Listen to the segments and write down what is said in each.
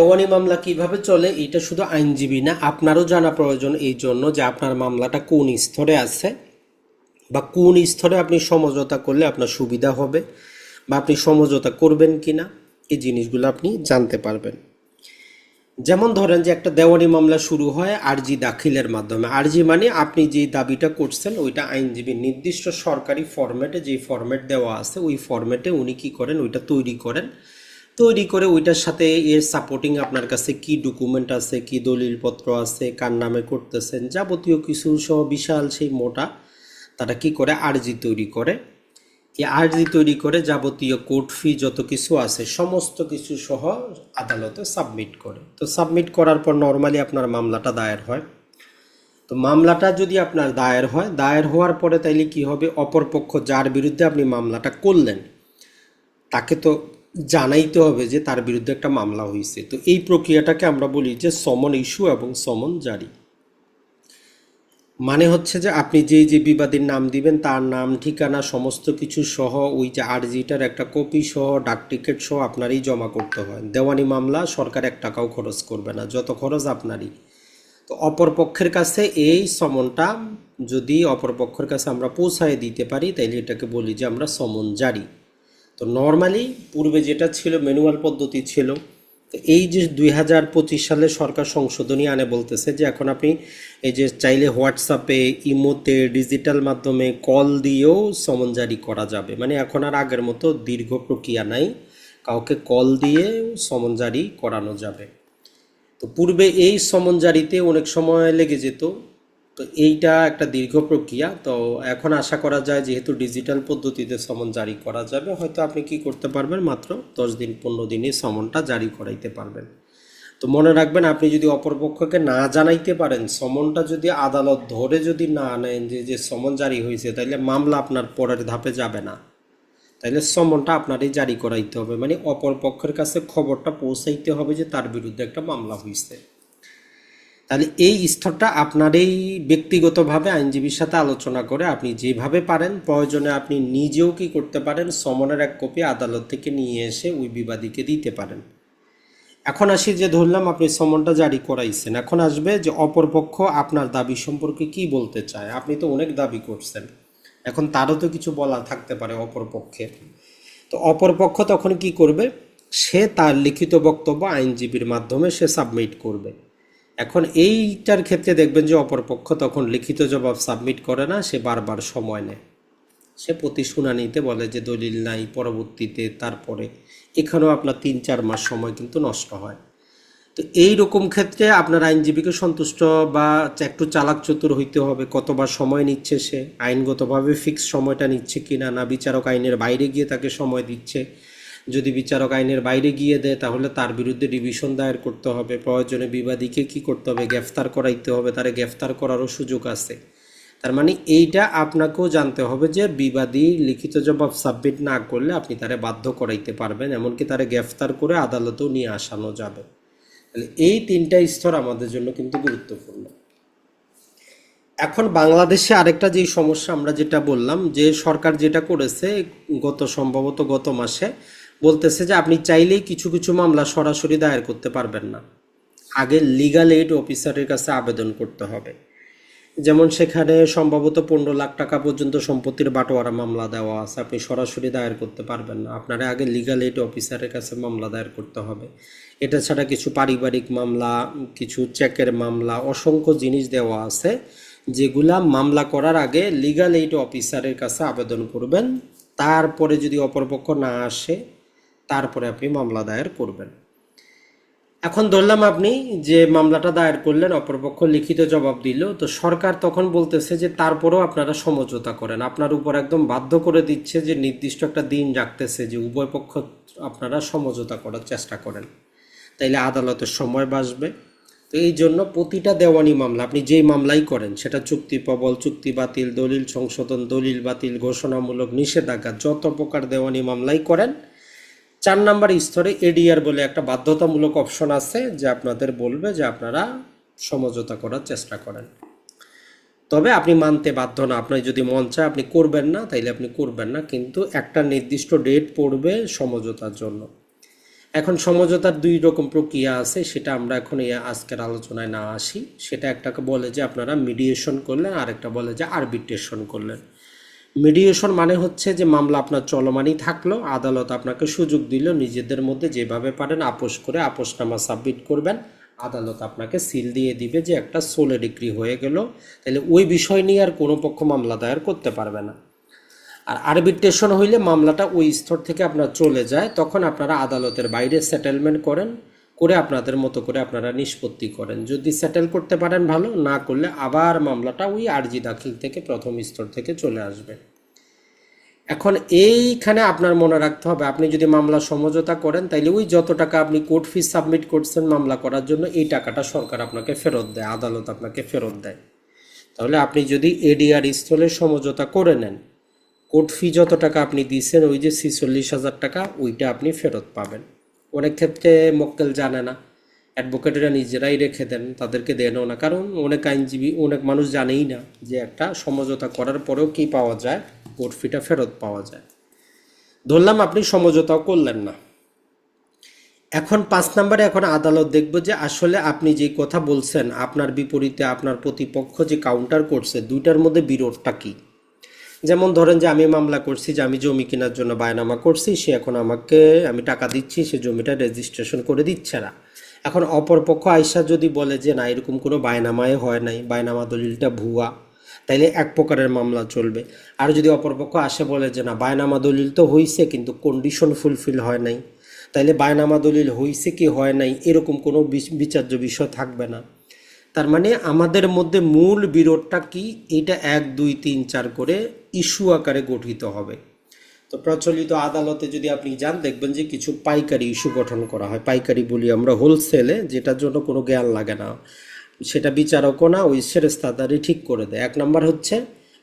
দেওয়ানি মামলা কীভাবে চলে, এটা শুধু আইনজীবী না, আপনারও জানা প্রয়োজন এই জন্য যে আপনার মামলাটা কোন স্তরে আছে বা কোন স্তরে আপনি সমঝোতা করলে আপনার সুবিধা হবে বা আপনি সমঝোতা করবেন কি না এই জিনিসগুলো আপনি জানতে পারবেন। যেমন ধরেন যে একটা দেওয়ানি মামলা শুরু হয় আরজি দাখিলের মাধ্যমে। আরজি মানে আপনি যে দাবিটা করছেন, ওইটা আইনজীবীর নির্দিষ্ট সরকারি ফরম্যাটে যে ফরম্যাট দেওয়া আছে, ওই ফরম্যাটে উনি কি করেন, ওইটা তৈরি করেন। তৈরি করে ওইটার সাথে এর সাপোর্টিং আপনার কাছে কি ডকুমেন্ট আছে, কি দলিলপত্র আছে, কার নামে করতেছেন, যাবতীয় কিছু সহ বিশাল সেই মোটা তারা কি করে আরজি তৈরি করে। এই আরজি তৈরি করে যাবতীয় কোর্ট ফি যত কিছু আছে, সমস্ত কিছু সহ আদালতে সাবমিট করে। তো সাবমিট করার পর নর্মালি আপনার মামলাটা দায়ের হয়। তো মামলাটা যদি আপনার দায়ের হয়, দায়ের হওয়ার পরে তাইলে কি হবে? অপরপক্ষ যার বিরুদ্ধে আপনি মামলাটা করলেন, তাকে তো জানাইতে হবে যে তার বিরুদ্ধে একটা মামলা হয়েছে তো এই প্রক্রিয়াটাকে আমরা বলি যে সমন ইস্যু এবং সমন জারি। মানে হচ্ছে যে আপনি যেই যে বিবাদীর নাম দিবেন, তার নাম, ঠিকানা, সমস্ত কিছু সহ ওই যে আরজিটার একটা কপি সহ, ডাক টিকিট সহ আপনারই জমা করতে হয়। দেওয়ানি মামলা, সরকার এক টাকাও খরচ করবে না, যত খরচ আপনারই। তো অপরপক্ষের কাছে এই সমনটা যদি অপরপক্ষের কাছে আমরা পৌঁছায় দিতে পারি, তাইলে এটাকে বলি যে আমরা সমন জারি। তো নর্মালি পূর্বে যেটা ছিল ম্যানুয়াল পদ্ধতি ছিল, তো এই যে দুই হাজার পঁচিশ সালে সরকার সংশোধনী আনে বলতেছে যে এখন আপনি এই যে চাইলে হোয়াটসঅ্যাপে ইমোতে ডিজিটাল মাধ্যমে কল দিয়েও সমন জারি করা যাবে। মানে এখন আর আগের মতো দীর্ঘ প্রক্রিয়া নাই, কাউকে কল দিয়ে সমন জারি করানো যাবে। তো পূর্বে এই সমন জারিতে অনেক সময় লেগে যেত তো এইটা একটা দীর্ঘ প্রক্রিয়া। তো এখন আশা করা যায় যেহেতু ডিজিটাল পদ্ধতিতে সমন জারি করা যাবে, হয়তো আপনি কি করতে পারবেন মাত্র দশ দিন, পনেরো দিনে সমনটা জারি করাইতে পারবেন। তো মনে রাখবেন, আপনি যদি অপরপক্ষকে না জানাইতে পারেন, সমনটা যদি আদালত ধরে যদি না নেন যে যে সমন জারি হয়েছে তাহলে মামলা আপনার পরের ধাপে যাবে না। তাইলে সমনটা আপনারই জারি করাইতে হবে। মানে অপরপক্ষের কাছে খবরটা পৌঁছাইতে হবে যে, তার বিরুদ্ধে একটা মামলা হয়েছে তাহলে এই স্তরটা আপনারই ব্যক্তিগতভাবে আইনজীবীর সাথে আলোচনা করে আপনি যেভাবে পারেন, প্রয়োজনে আপনি নিজেও কি করতে পারেন, সমনের এক কপি আদালত থেকে নিয়ে এসে ওই বিবাদীকে দিতে পারেন। এখন আসি যে ধরলাম আপনি সমনটা জারি করাইছেন। এখন আসবে যে অপরপক্ষ আপনার দাবি সম্পর্কে কি বলতে চায়। আপনি তো অনেক দাবি করছেন। এখন তারও তো কিছু বলা থাকতে পারে অপরপক্ষে। তো অপরপক্ষ তখন কি করবে? সে তার লিখিত বক্তব্য আইনজীবীর মাধ্যমে সে সাবমিট করবে। এখন এইটার ক্ষেত্রে দেখবেন যে অপরপক্ষ তখন লিখিত জবাব সাবমিট করে না, সে বারবার সময় নেয়। সে প্রতি শুনানিতে বলে যে দলিল নাই, পরবর্তীতে তারপরে এখানেও আপনার তিন চার মাস সময় কিন্তু নষ্ট হয়। তো এই রকম ক্ষেত্রে আপনার আইনজীবীকে সন্তুষ্ট বা একটু চালাক চতুর হইতে হবে, কতবার সময় নিচ্ছে সে, আইনগতভাবে ফিক্স সময়টা নিচ্ছে কিনা না, বিচারক আইনের বাইরে গিয়ে তাকে সময় দিচ্ছে যদি বিচারক আইনের বাইরে গিয়ে দেয়, তাহলে তার বিরুদ্ধে ডিভিশন দায়ের করতে হবে। প্রয়োজনে বিবাদীকে কি করতে হবে? গ্রেফতার করাইতে হবে। তারে গ্রেফতার করারও সুযোগ আছে। তার মানে এইটা আপনাকেও জানতে হবে যে বিবাদী লিখিত জবাব সাবমিট না করলে আপনি তারে বাধ্য করাইতে পারবেন, এমনকি তারে গ্রেফতার করে আদালতেও নিয়ে আসানো যাবে। তাহলে এই তিনটা স্তর আমাদের জন্য কিন্তু গুরুত্বপূর্ণ। এখন বাংলাদেশে আরেকটা যে সমস্যা আমরা যেটা বললাম, যে সরকার যেটা করেছে, গত, সম্ভবত গত মাসে বলতেছে যে আপনি চাইলেই কিছু কিছু মামলা সরাসরি দায়ের করতে পারবেন না। আগে লিগাল এইড অফিসারের কাছে আবেদন করতে হবে। যেমন সেখানে সম্ভবত পনেরো লাখ টাকা পর্যন্ত সম্পত্তির বাটোয়ারা মামলা দেওয়া আছে, আপনি সরাসরি দায়ের করতে পারবেন না। আপনারা আগে লিগাল এইড অফিসারের কাছে মামলা দায়ের করতে হবে। এটা ছাড়া কিছু পারিবারিক মামলা, কিছু চেকের মামলা, অসংখ্য জিনিস দেওয়া আছে, যেগুলা মামলা করার আগে লিগাল এইড অফিসারের কাছে আবেদন করবেন। তারপরে যদি অপরপক্ষ না আসে তারপরে আপনি মামলা দায়ের করবেন। এখন ধরলাম আপনি যে মামলাটা দায়ের করলেন, অপরপক্ষ লিখিত জবাব দিল, তো সরকার তখন বলতেছে যে তারপরেও আপনারা সমঝোতা করেন। আপনার উপর একদম বাধ্য করে দিচ্ছে যে নির্দিষ্ট একটা দিন রাখতেছে যে উভয় পক্ষ আপনারা সমঝোতা করার চেষ্টা করেন। তাইলে আদালতের সময় বাঁচবে। তো এই জন্য প্রতিটা দেওয়ানি মামলা, আপনি যেই মামলাই করেন, সেটা চুক্তি প্রবল, চুক্তি বাতিল, দলিল সংশোধন, দলিল বাতিল, ঘোষণামূলক নিষেধাজ্ঞা, যত প্রকার দেওয়ানি মামলাই করেন চার নাম্বার স্তরে এডিআর বলে একটা বাধ্যতামূলক অপশন আছে যে আপনাদের বলবে যে আপনারা সমঝোতা করার চেষ্টা করেন। তবে আপনি মানতে বাধ্য না, আপনার যদি মন চায় আপনি করবেন না, তাইলে আপনি করবেন না, কিন্তু একটা নির্দিষ্ট ডেট পড়বে সমঝোতার জন্য। এখন সমঝোতার দুই রকম প্রক্রিয়া আছে, সেটা আমরা এখন আজকের আলোচনায় না আসি। সেটা একটাকে বলে যে আপনারা মিডিয়েশন করলেন আর একটা বলে যে আরবিট্রেশন করলেন। মিডিয়েশন মানে হচ্ছে যে মামলা আপনার চলমানই থাকল, আদালত আপনাকে সুযোগ দিল, নিজেদের মধ্যে যেভাবে পারেন আপোষ করে আপোষনামা সাবমিট করবেন, আদালত আপনাকে সিল দিয়ে দিবে যে একটা সোলে ডিগ্রি হয়ে গেল, তাহলে ওই বিষয় নিয়ে আর কোনো পক্ষ মামলা দায়ের করতে পারবে না। আর আরবিট্রেশন হইলে মামলাটা ওই স্তর থেকে আপনার চলে যায়, তখন আপনারা আদালতের বাইরে সেটেলমেন্ট করেন করে আপনাদের মতো করে আপনারা নিষ্পত্তি করেন। যদি সেটেল করতে পারেন ভালো, না করলে আবার মামলাটা ওই আরজি দাখিল থেকে প্রথম স্তর থেকে চলে আসবে। এখন এইখানে আপনার মনে রাখতে হবে, আপনি যদি মামলা সমঝোতা করেন, তাইলে ওই যত টাকা আপনি কোর্ট ফি সাবমিট করছেন মামলা করার জন্য, এই টাকাটা সরকার আপনাকে ফেরত দেয়, আদালত আপনাকে ফেরত দেয়। তাহলে আপনি যদি এডিআর স্থলে সমঝোতা করে নেন কোর্ট ফি যত টাকা আপনি দিয়েছেন ওই যে ছিচল্লিশ হাজার টাকা, ওইটা আপনি ফেরত পাবেন। অনেক ক্ষেত্রে মক্কেল জানে না। অ্যাডভোকেটেরা নিজেরাই রেখে দেন, তাদেরকে দেনও না। কারণ অনেক আইনজীবী, অনেক মানুষ জানেই না যে একটা সমঝোতা করার পরেও কি পাওয়া যায়? কোর্ট ফিটা ফেরত পাওয়া যায়। ধরলাম আপনি সমঝোতাও করলেন না। এখন পাঁচ নম্বরে এখন আদালত দেখব যে আসলে আপনি যে কথা বলছেন, আপনার বিপরীতে আপনার প্রতিপক্ষ যে কাউন্টার করছে, দুইটার মধ্যে বিরোধটা কী? যেমন ধরেন যে আমি মামলা করছি যে আমি জমি কেনার জন্য বায়নামা করছি, সে এখন আমাকে, আমি টাকা দিচ্ছি, সে জমিটা রেজিস্ট্রেশন করে দিচ্ছে না। এখন অপরপক্ষ আইসা যদি বলে যে না, এরকম কোনো বায়নামায় হয় নাই, বায়নামা দলিলটা ভুয়া, তাইলে এক প্রকারের মামলা চলবে। আর যদি অপরপক্ষ আসে বলে যে না, বায়নামা দলিল তো হইছে, কিন্তু কন্ডিশন ফুলফিল হয় নাই, তাইলে বায়নামা দলিল হইছে কি হয় নাই, এরকম কোনো বিচ- বিচার্য বিষয় থাকবে না। তার মানে আমাদের মধ্যে মূল বিরোধটা কি? এটা এক, দুই, তিন, চার করে ইস্যু আকারে গঠিত হবে। তো প্রচলিত আদালতে যদি আপনি যান, দেখবেন যে কিছু পাইকারি ইস্যু গঠন করা হয়। পাইকারি বলি আমরা হোলসেলে, যেটার জন্য কোনো জ্ঞান লাগে না। সেটা বিচারকও না, ওই সেরেস্তাদারই ঠিক করে দেয়। এক নম্বর হচ্ছে,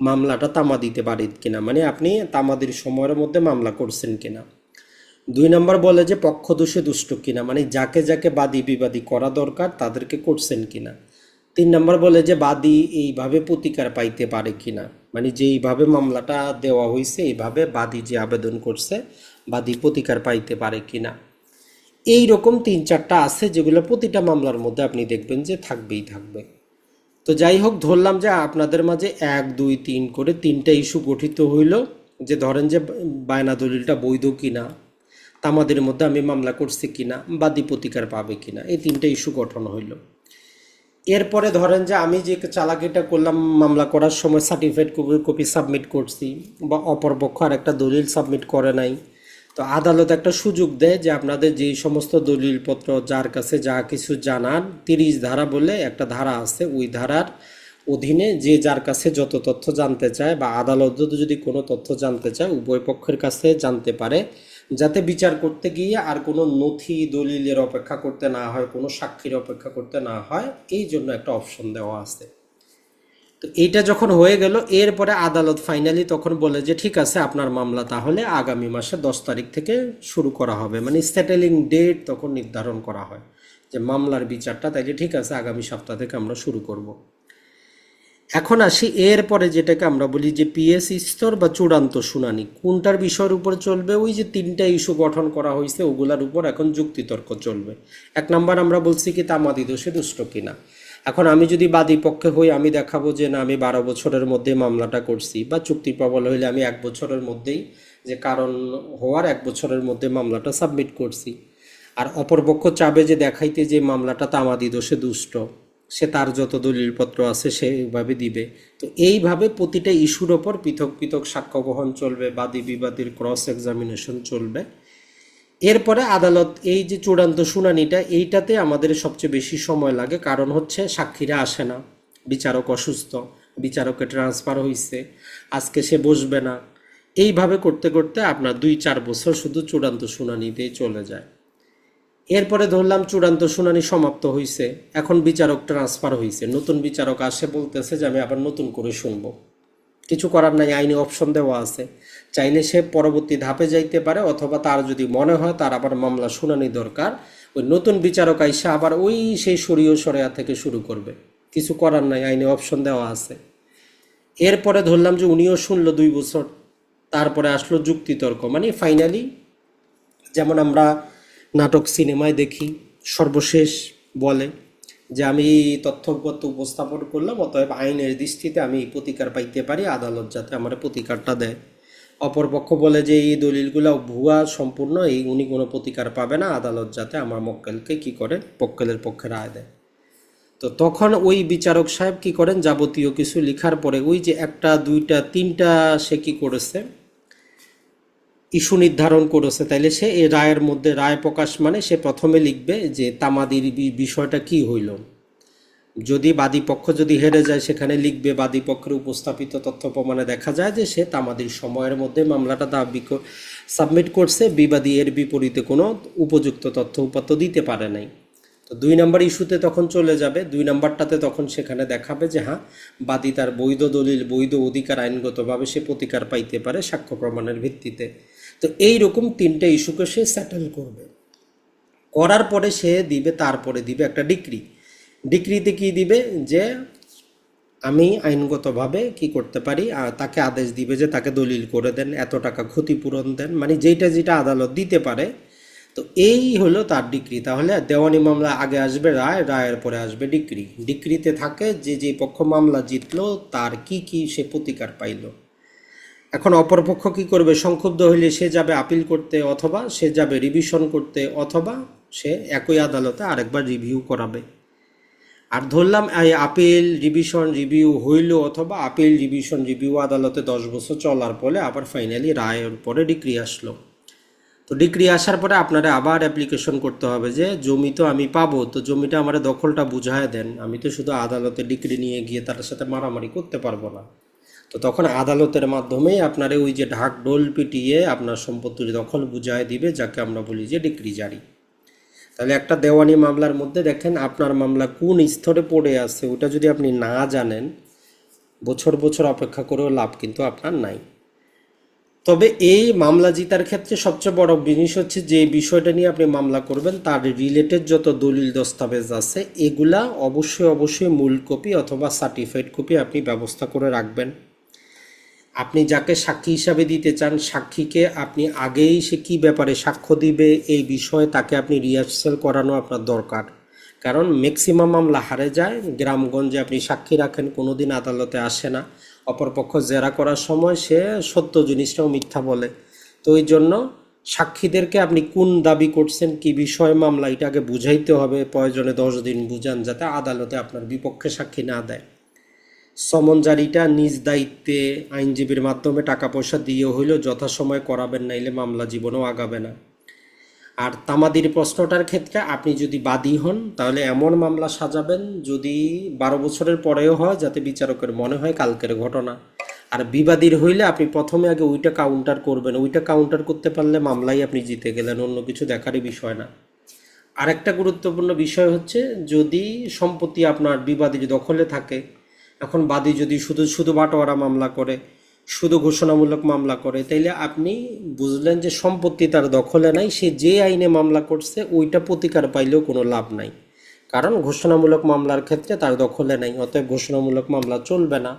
মামলাটা তামা দিতে পারেন কিনা। মানে আপনি তামাদির সময়ের মধ্যে মামলা করছেন কিনা। দুই নম্বর বলে যে পক্ষ দোষে দুষ্ট কিনা। মানে যাকে যাকে বাদী বিবাদী করা দরকার, তাদেরকে করছেন কিনা। তিন নম্বর বলে যে বাদী এইভাবে প্রতিকার পাইতে পারে কিনা। মানে যেইভাবে মামলাটা দেওয়া হয়েছে এইভাবে বাদী যে আবেদন করছে, বাদী প্রতিকার পাইতে পারে কি না এই রকম তিন চারটা আছে যেগুলো প্রতিটা মামলার মধ্যে আপনি দেখবেন যে থাকবেই থাকবে। তো যাই হোক, ধরলাম যে আপনাদের মাঝে এক, দুই, তিন করে তিনটা ইস্যু গঠিত হইল যে ধরেন যে বায়না দলিলটা বৈধ কিনা, তামাদের মধ্যে আমি মামলা করছি কিনা, বাদী প্রতিকার পাবে কিনা, এই তিনটা ইস্যু গঠন হইল। এরপরে ধরেন যে আমি যে চালাকিটা করলাম মামলা করার সময় সার্টিফাইড কপি সাবমিট করছি বা অপরপক্ষ আর একটা দলিল সাবমিট করে নাই, তো আদালত একটা সুযোগ দেয় যে আপনাদের যেই সমস্ত দলিলপত্র যার কাছে যা কিছু জানান তিরিশ ধারা বলে একটা ধারা আছে, ওই ধারার অধীনে যে যার কাছে যত তথ্য জানতে চায় বা আদালত যদি কোনো তথ্য জানতে চায়, উভয় পক্ষের কাছে জানতে পারে। যাতে বিচার করতে গিয়ে আর কোনো নথি দলিলের অপেক্ষা করতে না হয়, কোনো সাক্ষীর অপেক্ষা করতে না হয়, এই জন্য একটা অপশন দেওয়া আছে। তো এইটা যখন হয়ে গেল, এরপরে আদালত ফাইনালি তখন বলে যে, ঠিক আছে, আপনার মামলা তাহলে আগামী মাসে দশ তারিখ থেকে শুরু করা হবে। মানে সেটেলিং ডেট তখন নির্ধারণ করা হয় যে, মামলার বিচারটা তাইলে ঠিক আছে, আগামী সপ্তাহ থেকে আমরা শুরু করব। এখন আসি এর পরে যেটাকে আমরা বলি যে পিএস স্তর বা চূড়ান্ত শুনানি। কোনটার বিষয়ের উপর চলবে? ওই যে তিনটা ইস্যু গঠন করা হয়েছে, ওগুলার উপর এখন যুক্তিতর্ক চলবে। এক নাম্বার আমরা বলছি কি তামাদি দোষে দুষ্ট কিনা। এখন আমি যদি বাদী পক্ষে হই, আমি দেখাবো যে না, আমি বারো বছরের মধ্যে মামলাটা করছি বা চুক্তি প্রবল হইলে আমি এক বছরের মধ্যেই যে কারণ হওয়ার এক বছরের মধ্যে মামলাটা সাবমিট করছি। আর অপরপক্ষ চাবে যে দেখাইতে যে মামলাটা তামাদি দোষে দুষ্ট। সে তার যত দলিলপত্র আছে সেইভাবে দিবে। তো এইভাবে প্রতিটা ইস্যুর ওপর পৃথক পৃথক সাক্ষ্য গ্রহণ চলবে, বাদী বিবাদীর ক্রস এক্সামিনেশন চলবে। এরপরে আদালত এই যে চূড়ান্ত শুনানিটা, এইটাতে আমাদের সবচেয়ে বেশি সময় লাগে। কারণ হচ্ছে সাক্ষীরা আসে না। বিচারক অসুস্থ বিচারকে ট্রান্সফার হয়েছে আজকে সে বসবে না। এইভাবে করতে করতে আপনার দুই চার বছর শুধু চূড়ান্ত শুনানিতেই চলে যায়। এরপরে ধরলাম চূড়ান্ত শুনানি সমাপ্ত হয়েছে এখন বিচারক ট্রান্সফার হয়েছে নতুন বিচারক আসে বলতেছে যে আমি আবার নতুন করে শুনব। কিছু করার নাই, আইনি অপশন দেওয়া আছে। চাইলে সে পরবর্তী ধাপে যাইতে পারে, অথবা তার যদি মনে হয় তার আবার মামলা শুনানি দরকার। ওই নতুন বিচারক আইসে আবার ওই সেই সরিয় সরেয়া থেকে শুরু করবে। কিছু করার নাই, আইনি অপশন দেওয়া আছে। এরপরে ধরলাম যে উনিও শুনলো দুই বছর। তারপরে আসলো যুক্তিতর্ক মানে ফাইনালি যেমন আমরা নাটক সিনেমায় দেখি। সর্বশেষ বলে যে আমি এই তথ্যপত্র উপস্থাপন করলাম, অতএব আইনের দৃষ্টিতে আমি প্রতিকার পাইতে পারি, আদালত যাতে আমার প্রতিকারটা দেয়। অপরপক্ষ বলে যে এই দলিলগুলো ভুয়া, সম্পূর্ণ, এই উনি কোনো প্রতিকার পাবে না, আদালত যাতে আমার মক্কেলকে কি করে? পক্কেলের পক্ষে রায় দেয়। তো তখন ওই বিচারক সাহেব কি করেন? যাবতীয় কিছু লেখার পরে ওই যে একটা, দুইটা, তিনটা সে কি করেছে? নির্ধারণ করেছে, তাইলে সে এই রায়ের মধ্যে, রায় প্রকাশ মানে সে প্রথমে লিখবে যে তামাদির বিষয়টা কি হইল। যদি বাদী পক্ষ যদি হেরে যায়, সেখানে লিখবে বাদী পক্ষের উপস্থাপিত তথ্য প্রমাণে দেখা যায় যে সে তামাদির সময়ের মধ্যে মামলাটা দাবি সাবমিট করছে, বিবাদী এর বিপরীতে কোনো উপযুক্ত তথ্য উপাত্ত দিতে পারে নাই। তো দুই নাম্বার ইস্যুতে তখন চলে যাবে, দুই নাম্বারটাতে তখন সেখানে দেখাবে যে হ্যাঁ বাদী তার বৈধ দলিল, বৈধ অধিকার আইনগতভাবে সে প্রতিকার পাইতে পারে সাক্ষ্য প্রমাণের ভিত্তিতে। তো এই রকম তিনটে ইস্যুকে সে সেটেল করবে। করার পরে সে দিবে, তারপরে দিবে একটা ডিক্রি ডিক্রিতে কি দিবে? যে আমি আইনগতভাবে কি করতে পারি? তাকে আদেশ দিবে যে তাকে দলিল করে দেন, এত টাকা ক্ষতিপূরণ দেন মানে যেটা যেটা আদালত দিতে পারে। তো এই হলো তার ডিক্রি তাহলে দেওয়ানি মামলা আগে আসবে, রায়, রায়ের পরে আসবে ডিক্রি ডিক্রিতে থাকে যে যে পক্ষ মামলা জিতলো, তার কি কি সে প্রতিকার পাইলো। এখন অপরপক্ষ কি করবে? সংক্ষুব্ধ হইলে সে যাবে আপিল করতে অথবা সে যাবে রিভিশন করতে অথবা সে একই আদালতে আরেকবার রিভিউ করাবে। আর ধরলাম, এই আপিল রিভিশন রিভিউ হইল অথবা আপিল রিভিশন রিভিউ আদালতে দশ বছর চলার পরে আবার ফাইনালি রায়ের পরে ডিক্রি আসলো। তো ডিক্রি আসার পরে আপনারা আবার অ্যাপ্লিকেশন করতে হবে যে, জমি তো আমি পাবো, তো জমিটা আমার দখলটা বুঝায় দেন। আমি তো শুধু আদালতে ডিক্রি নিয়ে গিয়ে তার সাথে মারামারি করতে পারব না। তো তখন আদালতের মাধ্যমে আপনার ওই যে ঢাক ডোল পিটিয়ে আপনার সম্পত্তির দখল বুঝায় দিবে, যাকে আমরা বলি যে ডিগ্রি জারি। তাহলে একটা দেওয়ানি মামলার মধ্যে দেখেন আপনার মামলা কোন স্তরে পড়ে আছে, ওটা যদি আপনি না জানেন, বছর বছর অপেক্ষা করেও লাভ কিন্তু আপনার নাই। তবে এই মামলা জিতার ক্ষেত্রে সবচেয়ে বড় জিনিস হচ্ছে যে বিষয়টা নিয়ে আপনি মামলা করবেন, তার রিলেটেড যত দলিল দস্তাবেজ আছে, এগুলা অবশ্যই অবশ্যই মূল কপি অথবা সার্টিফাইড কপি আপনি ব্যবস্থা করে রাখবেন। আপনি যাকে সাক্ষী হিসাবে দিতে চান, সাক্ষীকে আপনি আগেই সে কী ব্যাপারে সাক্ষ্য দিবে এই বিষয়ে তাকে আপনি রিহার্সাল করানো আপনার দরকার। কারণ ম্যাক্সিমাম মামলা হারে যায়, গ্রামগঞ্জে আপনি সাক্ষী রাখেন, কোনোদিন আদালতে আসে না। অপরপক্ষ জেরা করার সময় সে সত্য জিনিসটাও মিথ্যা বলে। তো ওই জন্য সাক্ষীদেরকে আপনি কোন দাবি করছেন, কি বিষয়ে মামলা এটাকে বুঝাইতে হবে, প্রয়োজনে দশ দিন বুঝান যাতে আদালতে আপনার বিপক্ষে সাক্ষী না দেয়। সমন জারিটা নিজ দায়িত্বে আইনজীবীর মাধ্যমে টাকা পয়সা দিয়ে হইলেও যথাসময়ে করাবেন, নাইলে মামলা জীবনেও আগাবে না। আর তামাদির প্রশ্নটার ক্ষেত্রে আপনি যদি বাদী হন, তাহলে এমন মামলা সাজাবেন যদি বারো বছরের পরেও হয়, যাতে বিচারকের মনে হয় কালকের ঘটনা। আর বিবাদীর হইলে আপনি প্রথমে আগে ওইটা কাউন্টার করবেন। ওইটা কাউন্টার করতে পারলে মামলাই আপনি জিতে গেলেন, অন্য কিছু দেখারই বিষয় না। আরেকটা গুরুত্বপূর্ণ বিষয় হচ্ছে, যদি সম্পত্তি আপনার বিবাদীর দখলে থাকে এখন বাদী যদি শুধু শুধু বাটোয়ারা মামলা করে, শুধু ঘোষণামূলক মামলা করে, তাইলে আপনি বুঝলেন যে সম্পত্তি তার দখলে নাই, সে যে আইনে মামলা করছে, ওইটা প্রতিকার পাইলেও কোনো লাভ নাই। কারণ ঘোষণামূলক মামলার ক্ষেত্রে তার দখলে নাই, অতএব ঘোষণামূলক মামলা চলবে না।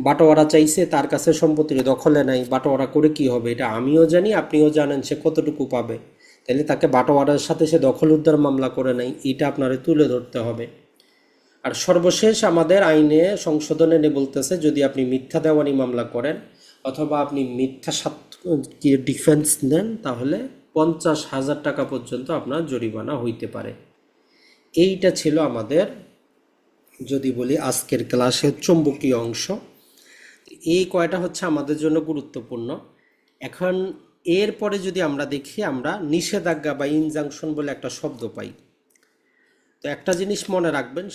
বাটোয়ারা চাইছে তার কাছে সম্পত্তির দখলে নাই, বাটোয়ারা করে কি হবে এটা আমিও জানি, আপনিও জানেন সে কতটুকু পাবে। তাহলে তাকে বাটোয়ারার সাথে সে দখল উদ্ধার মামলা করে নাই, এটা আপনারে তুলে ধরতে হবে। আর সর্বশেষ আমাদের আইনে সংশোধন এনে বলতেছে, যদি আপনি মিথ্যা দেওয়ানি মামলা করেন অথবা আপনি মিথ্যা কি ডিফেন্স নেন, তাহলে পঞ্চাশ হাজার টাকা পর্যন্ত আপনার জরিমানা হইতে পারে। এইটা ছিল আমাদের, যদি বলি আজকের ক্লাসের চুম্বকীয় অংশ। এই কয়টা হচ্ছে আমাদের জন্য গুরুত্বপূর্ণ। এখন এরপরে যদি আমরা দেখি, আমরা নিষেধাজ্ঞা বা ইনজাংশন বলে একটা শব্দ পাই। তো একটা জিনিস মনে রাখবেন